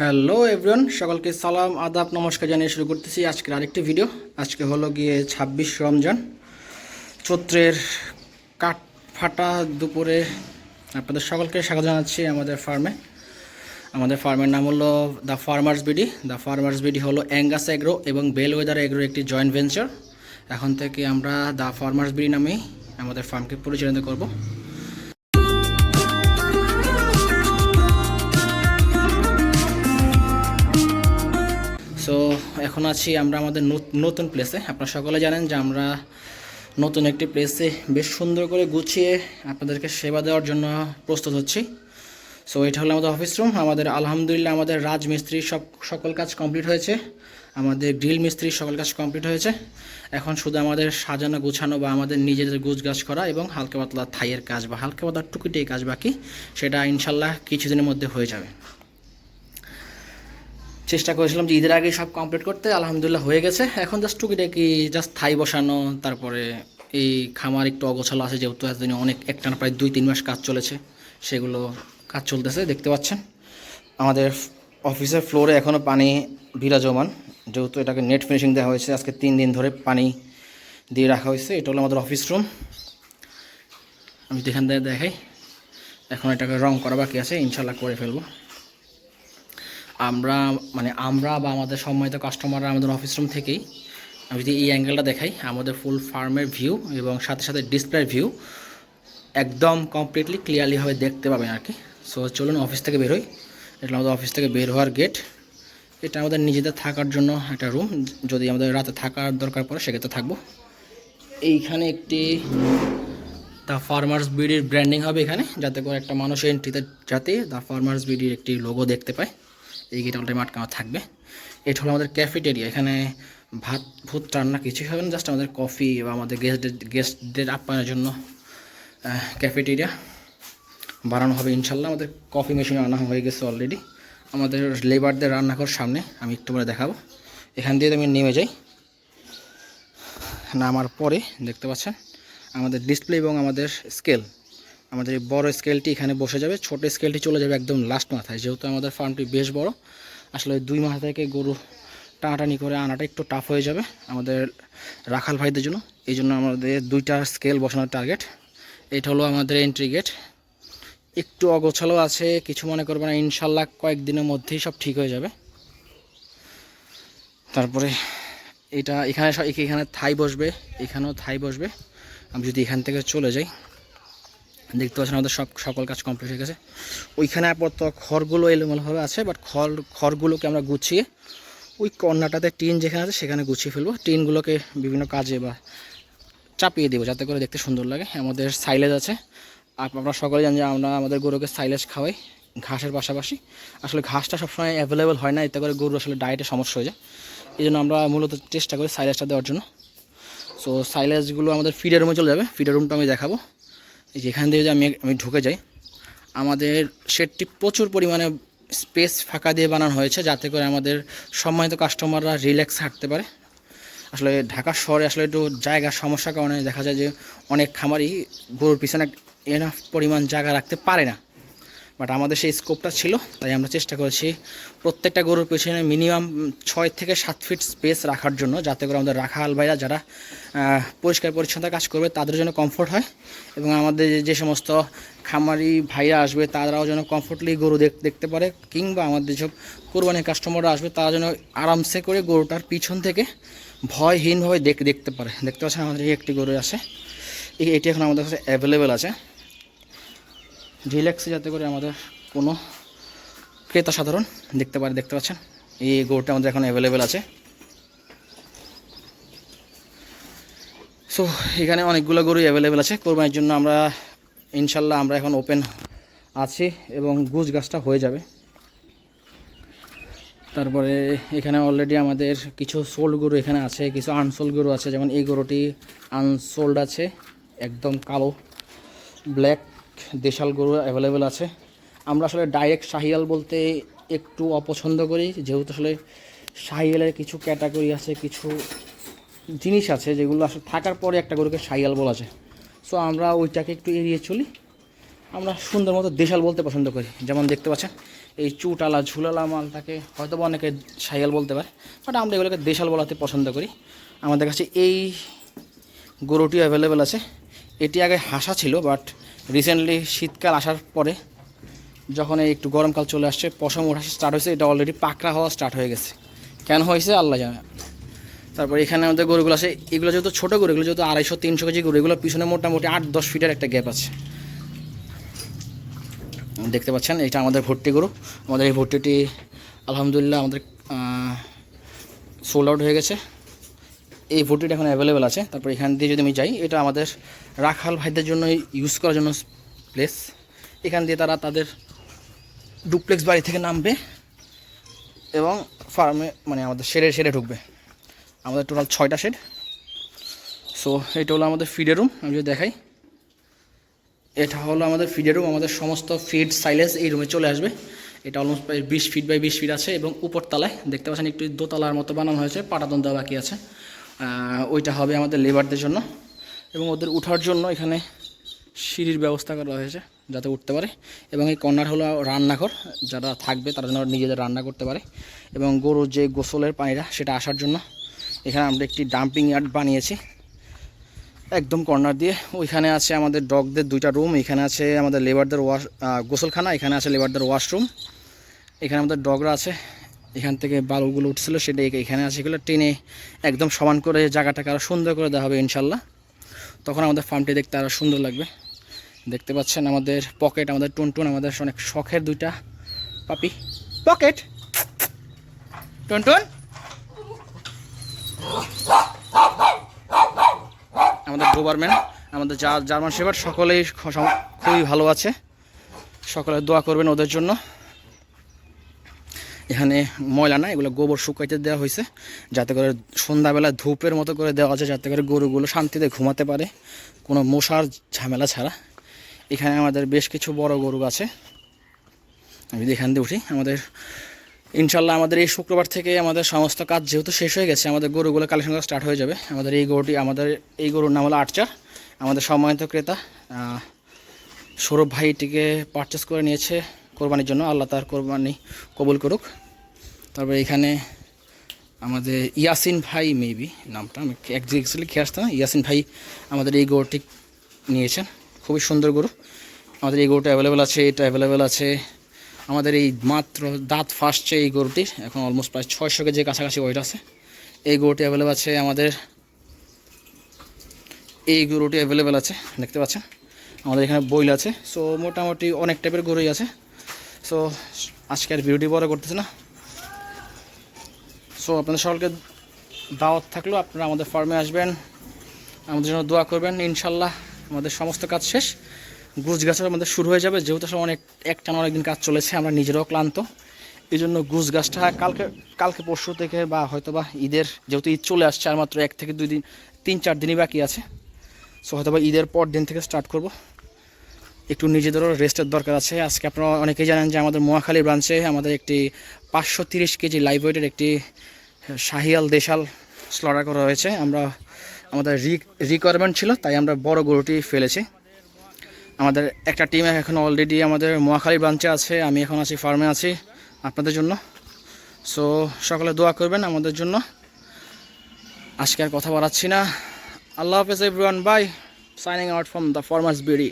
Hello everyone, সকলকে সালাম, আদাব, নমস্কার জানিয়ে শুরু করতেছি আজকের আরেকটি ভিডিও। আজকে হলো গিয়ে ছাব্বিশ রমজান। চৈত্রের কাঠ ফাটা দুপুরে আপনাদের সকলকে স্বাগত জানাচ্ছি আমাদের ফার্মে। আমাদের ফার্মের নাম হলো the farmers BD. The farmers BD হলো অ্যাঙ্গাস এগ্রো এবং বেল ওয়েদার এগ্রো একটি জয়েন্ট ভেঞ্চার। এখন থেকে আমরা দ্য ফার্মার্স বিডি নামেই আমাদের ফার্মকে পরিচালিত করব। সো এখন আছি আমরা আমাদের নত- নতুন প্লেসে আপনারা সকলে জানেন যে আমরা নতুন একটি প্লেসে বেশ সুন্দর করে গুছিয়ে আপনাদেরকে সেবা দেওয়ার জন্য প্রস্তুত হচ্ছি। সো এটা হলো আমাদের অফিস রুম আমাদের আলহামদুলিল্লাহ আমাদের রাজমিস্ত্রি সব সকল কাজ কমপ্লিট হয়েছে। আমাদের গ্রিল মিস্ত্রি সকল কাজ কমপ্লিট হয়েছে। এখন শুধু আমাদের সাজানো, গুছানো বা আমাদের নিজেদের গাছ করা এবং হালকা পাতলা থাইয়ের কাজ বা হালকা পাতলা টুকিটাই কাজ বাকি, সেটা ইনশাল্লাহ কিছুদিনের মধ্যে হয়ে যাবে। চেষ্টা করেছিলাম যে ঈদের আগে সব কমপ্লিট করতে, আলহামদুলিল্লাহ হয়ে গেছে। এখন জাস্ট টুকিটাকি জাস্ট থাই বসানো, তারপরে এই খামার একটু অগোছালো আছে, যেহেতু এতদিনে অনেক একটানা প্রায় দুই, তিন মাস কাজ চলেছে, সেগুলো কাজ চলতেছে, দেখতে পাচ্ছেন। আমাদের অফিসের ফ্লোরে এখনও পানি বিরাজমান, যেহেতু এটাকে নেট ফিনিশিং দেওয়া হয়েছে, আজকে তিন দিন ধরে পানি দিয়ে রাখা হয়েছে, এটা হলো আমাদের অফিস রুম আমি যেখান থেকে দেখাই, এখন এটাকে রং করা বাকি আছে ইনশাল্লাহ করে ফেলব। আমরা মানে আমরা বা আমাদের সম্মানিত কাস্টমাররা আমাদের অফিস রুম থেকেই, আমি যদি এই অ্যাঙ্গেলটা দেখাই, আমাদের ফুল ফার্মের ভিউ এবং সাথে সাথে ডিসপ্লের ভিউ একদম কমপ্লিটলি ক্লিয়ারলিভাবে দেখতে পাবেন আর কি। সো চলুন অফিস থেকে বেরোই। এটা আমাদের অফিস থেকে বের হওয়ার গেট এটা আমাদের নিজেদের থাকার জন্য একটা রুম যদি আমাদের রাতে থাকার দরকার পড়ে, সেক্ষেত্রে থাকব। এইখানে একটি দ্য ফার্মার্স বিডির ব্র্যান্ডিং হবে এখানে, যাতে করে একটা মানুষ এন্ট্রিতে যাতে দ্য ফার্মার্স বিডির একটি লোগো দেখতে পায়। এই গেট অলরেডি আটকানো থাকবে। এটা হলো আমাদের ক্যাফেটেরিয়া এখানে ভাত, ভূত, রান্না কিছুই হবে না জাস্ট আমাদের কফি বা আমাদের গেস্টদের গেস্টদের আপ্যায়নের জন্য ক্যাফেটেরিয়া বানানো হবে ইনশাল্লাহ। আমাদের কফি মেশিন আনা হয়ে গেছে অলরেডি আমাদের লেবারদের রান্নাঘর সামনে, আমি একটু পরে দেখাবো। এখান দিয়ে আমি নেমে যাই। নামার পরে, দেখতে পাচ্ছেন, আমাদের ডিসপ্লে এবং আমাদের স্কেল আমাদের এই বড় স্কেলটি এখানে বসে যাবে। ছোট স্কেলটি চলে যাবে একদম লাস্ট মাথায়। যেহেতু আমাদের ফার্মটি বেশ বড়, আসলে দুই মাথা থেকে গরু টানাটানি করে আনাটা একটু টাফ হয়ে যাবে আমাদের রাখাল ভাইদের জন্য। এই জন্য আমাদের দুইটা স্কেল বসানোর টার্গেট এটা হলো আমাদের এন্ট্রি গেট একটু অগোছালো আছে, কিছু মনে করবে না, ইনশাল্লাহ কয়েকদিনের মধ্যেই সব ঠিক হয়ে যাবে। তারপরে এটা এখানে এখানে থাই বসবে, এখানেও থাই বসবে। আমি যদি এখান থেকে চলে যাই দেখতে পাচ্ছেন আমাদের সব, সকল কাজ কমপ্লিট হয়ে গেছে। ওইখানে আপাতত খড়গুলো এলোমেলোভাবে আছে বাট খড়, খড়গুলোকে আমরা গুছিয়ে ওই কর্নারটাতে টিন যেখানে আছে সেখানে গুছিয়ে ফেলব। টিনগুলোকে বিভিন্ন কাজে বা চাপিয়ে দেবো যাতে করে দেখতে সুন্দর লাগে। আমাদের সাইলেজ আছে। আপ- আপনারা সকলে জানেন যে আমরা আমাদের গরুকে সাইলেজ খাওয়াই ঘাসের পাশাপাশি। আসলে ঘাসটা সবসময় অ্যাভেলেবেল হয় না, এতে করে গরু আসলে ডায়েটে সমস্যা হয়ে যায়। এই জন্য আমরা মূলত চেষ্টা করি সাইলেজটা দেওয়ার জন্য। সো সাইলেজগুলো আমাদের ফিডের রুমে চলে যাবে। ফিডের রুমটা আমি দেখাবো। এই যে দিয়ে যদি আমি আমি ঢুকে যাই, আমাদের শেডটি প্রচুর পরিমাণে স্পেস ফাঁকা দিয়ে বানানো হয়েছে যাতে করে আমাদের সম্মানিত কাস্টমাররা রিল্যাক্স হাঁটতে পারে। আসলে ঢাকা শহরে আসলে একটু জায়গার সমস্যার কারণে দেখা যায় যে অনেক খামারই গরুর পিছনে এনাফ পরিমাণ জায়গা রাখতে পারে না। বাট আমাদের সেই স্কোপটা ছিল, তাই আমরা চেষ্টা করেছি প্রত্যেকটা গরুর পেছনে মিনিমাম ছয় থেকে সাত ফিট স্পেস রাখার জন্য, যাতে করে আমাদের রাখাল ভাইরা যারা পরিষ্কার পরিচ্ছন্নতা কাজ করবে, তাদের জন্য কমফোর্ট হয় এবং আমাদের যে- সমস্ত খামারি ভাইরা আসবে, তারাও যেন কমফোর্টলি গরু দেখ- দেখতে পারে কিংবা আমাদের যেসব কোরবানির কাস্টমাররা আসবে, তারা যেন আরামসে করে গরুটার পিছন থেকে ভয়হীনভাবে দেখ, দেখতে পারে। দেখতে পাচ্ছেন আমাদের একটি গরু আছে এটি এখন আমাদের কাছে অ্যাভেলেবেল আছে। রিল্যাক্সে যাতে করে আমাদের কোনো ক্রেতা সাধারণ দেখতে পারে, দেখতে পাচ্ছেন? এই গরুটা আমাদের এখন অ্যাভেলেবেল আছে। সো এখানে অনেকগুলো গরু অ্যাভেলেবেল আছে। কোরবানির জন্য আমরা, ইনশাল্লাহ আমরা এখন ওপেন আছি এবং গুজ গাছটা হয়ে যাবে। তারপরে এখানে অলরেডি আমাদের কিছু সোল্ড গরু এখানে আছে, কিছু আনসোল্ড গরু আছে। যেমন এই গরুটি আনসোল্ড আছে, একদম কালো ব্ল্যাক দেশাল গরু অ্যাভেলেবেল আছে। আমরা আসলে ডাইরেক্ট শাহিয়াল বলতে একটু অপছন্দ করি, যেহেতু আসলে শাহিয়ালের কিছু ক্যাটাগরি আছে, কিছু জিনিস আছে যেগুলো আসলে থাকার পরে একটা গরুকে শাহিয়াল বলা যায়। সো আমরা ওইটাকে একটু এড়িয়ে চলি। আমরা সুন্দর মতো দেশাল বলতে পছন্দ করি। যেমন দেখতে পাচ্ছেন, এই চুটালা, ঝুলালা মালটাকে হয়তো বা অনেকে সাইয়াল বলতে পারে বাট আমরা এগুলোকে দেশাল বলাতে পছন্দ করি। আমাদের কাছে এই গরুটি অ্যাভেলেবেল আছে। এটি আগে হাসা ছিল বাট রিসেন্টলি শীতকাল আসার পরে যখন এই একটু গরমকাল চলে আসছে, পশম ওঠা স্টার্ট হয়েছে, এটা অলরেডি পাকড়া হওয়া স্টার্ট হয়ে গেছে। কেন হয়েছে? আল্লাহ জানে। তারপর এখানে আমাদের গরুগুলো আছে, এগুলো যেহেতু ছোটো গরু, এগুলো যেহেতু আড়াইশো, তিনশো কেজি গরু, এগুলো পিছনে মোটামুটি আট, দশ ফিটের একটা গ্যাপ আছে। দেখতে পাচ্ছেন, এটা আমাদের ভর্তি গরু। আমাদের এই ভর্তিটি আলহামদুলিল্লাহ আমাদের সোল্ড আউট হয়ে গেছে। এই ভর্তিটা এখন অ্যাভেলেবেল আছে। তারপর এখান দিয়ে যদি আমি যাই, এটা আমাদের রাখাল ভাইদের জন্য ইউজ করার জন্য প্লেস এখান দিয়ে তারা তাদের ডুপ্লেক্স বাড়ি থেকে নামবে এবং ফার্মে মানে আমাদের শেডে শেডে ঢুকবে। আমাদের টোটাল ছয়টা শেড সো এটা হলো আমাদের ফিডের রুম আমি যদি দেখাই, এটা হলো আমাদের ফিডের রুম আমাদের সমস্ত ফিড সাইলেন্স এই রুমে চলে আসবে। এটা অলমোস্ট প্রায় বিশ ফিট বাই বিশ ফিট আছে এবং উপর তলায় দেখতে পাচ্ছেন একটু দোতলার মতো বানানো হয়েছে, পাটাতন দেওয়া বাকি আছে। ওইটা হবে আমাদের লেবারদের জন্য এবং ওদের উঠার জন্য এখানে সিঁড়ির ব্যবস্থা করা হয়েছে যাতে উঠতে পারে এবং এই কর্নার হলো রান্নাঘর, যারা থাকবে তারা যেন নিজেদের রান্না করতে পারে এবং গরুর যে গোসলের পানিটা সেটা আসার জন্য এখানে আমরা একটি ডাম্পিং ইয়ার্ড বানিয়েছি। একদম কর্নার দিয়ে। ওইখানে আছে আমাদের ডগদের দুইটা রুম এখানে আছে আমাদের লেবারদের ওয়াশ গোসলখানা, এখানে আছে লেবারদের ওয়াশরুম এখানে আমাদের ডগরা আছে। এখান থেকে বালুগুলো উঠছিল সেটা এখানে আছে এগুলো টেনে একদম সমান করে জায়গাটাকে আরও সুন্দর করে দেওয়া হবে ইনশাল্লাহ। তখন আমাদের ফার্মটি দেখতে আরও সুন্দর লাগবে। দেখতে পাচ্ছেন আমাদের পকেট আমাদের টুনটুন আমাদের অনেক শখের দুইটা পাপি পকেট টুনটুন? আমাদের গভর্নমেন্ট আমাদের যা জার্মান সেবার সকলেই খুবই ভালো আছে। সকলে দোয়া করবেন ওদের জন্য। এখানে ময়লা না এগুলো গোবর শুকাইতে দেওয়া হয়েছে যাতে করে সন্ধ্যাবেলা ধূপের মতো করে দেওয়া আছে যাতে করে গরুগুলো শান্তিতে ঘুমাতে পারে, কোনো মশার ঝামেলা ছাড়া। এখানে আমাদের বেশ কিছু বড় গরু আছে। আমি যদি এখান দিয়ে উঠি। আমাদের, ইনশাল্লাহ আমাদের এই শুক্রবার থেকে আমাদের সমস্ত কাজ যেহেতু শেষ হয়ে গেছে, আমাদের গরুগুলো কালেকশন করা স্টার্ট হয়ে যাবে। আমাদের এই গরুটি, আমাদের এই গরুর নাম হলো আটচার। আমাদের সম্মানিত ক্রেতা সৌরভ ভাই এটিকে পারচেস করে নিয়েছে। কোরবানির জন্য আল্লাহ তার কোরবানি কবুল করুক। তারপরে এখানে আমাদের ইয়াসিন ভাই মেবি নামটা আমি এক্সাক্টলি খেয়ে আসতাম। ইয়াসিন ভাই আমাদের এই গরুটি নিয়েছেন, খুবই সুন্দর গরু। আমাদের এই গরুটা অ্যাভেলেবেল আছে, এটা অ্যাভেলেবেল আছে। আমাদের এই মাত্র দাঁত ফাঁসছে এই গরুটির, এখন অলমোস্ট প্রায় ছয়শো কেজি কাছাকাছি ওয়েট আছে। এই গরুটি অ্যাভেলেবেল আছে আমাদের, এই গরুটি অ্যাভেলেবেল আছে, দেখতে পাচ্ছেন? আমাদের এখানে বইল আছে সো মোটামুটি অনেক টাইপের গরুই আছে। সো আজকে আর ভিডিওটি বড় করতেছে না। সো আপনাদের সকলকে দাওয়াত থাকলেও আপনারা আমাদের ফার্মে আসবেন, আমাদের জন্য দোয়া করবেন, ইনশাল্লাহ আমাদের সমস্ত কাজ শেষ। গুজ গাছের আমাদের শুরু হয়ে যাবে, যেহেতু সব অনেক, একটানা অনেকদিন কাজ চলেছে, আমরা নিজেরাও ক্লান্ত। এই জন্য গুজ গাছটা কালকে কালকে পরশু থেকে বা হয়তো বা ঈদের যেহেতু ঈদ চলে আসছে, আর মাত্র এক থেকে দুই দিন, তিন চার দিনই বাকি আছে। সো হয়তো বা ঈদের পর দিন থেকে স্টার্ট করব। একটু নিজেদেরও রেস্টের দরকার আছে। আজকে আপনারা অনেকেই জানেন যে আমাদের মোয়াখালী ব্রাঞ্চে আমাদের একটি পাঁচশো তিরিশ কেজি লাইভ একটি শাহিয়াল দেশাল স্লটার করা হয়েছে। আমরা, আমাদের রিকোয়ারমেন্ট ছিল, তাই আমরা বড় গরুটি ফেলেছি। আমাদের একটা টিম এখন অলরেডি আমাদের মোয়াখালী ব্রাঞ্চে আছে, আমি এখন আছি ফার্মে আছি আপনাদের জন্য। সো সকলে দোয়া করবেন আমাদের জন্য। আজকে আর কথা বাড়াচ্ছি না। আল্লাহ হাফেজ everyone bye signing out from the farmers BD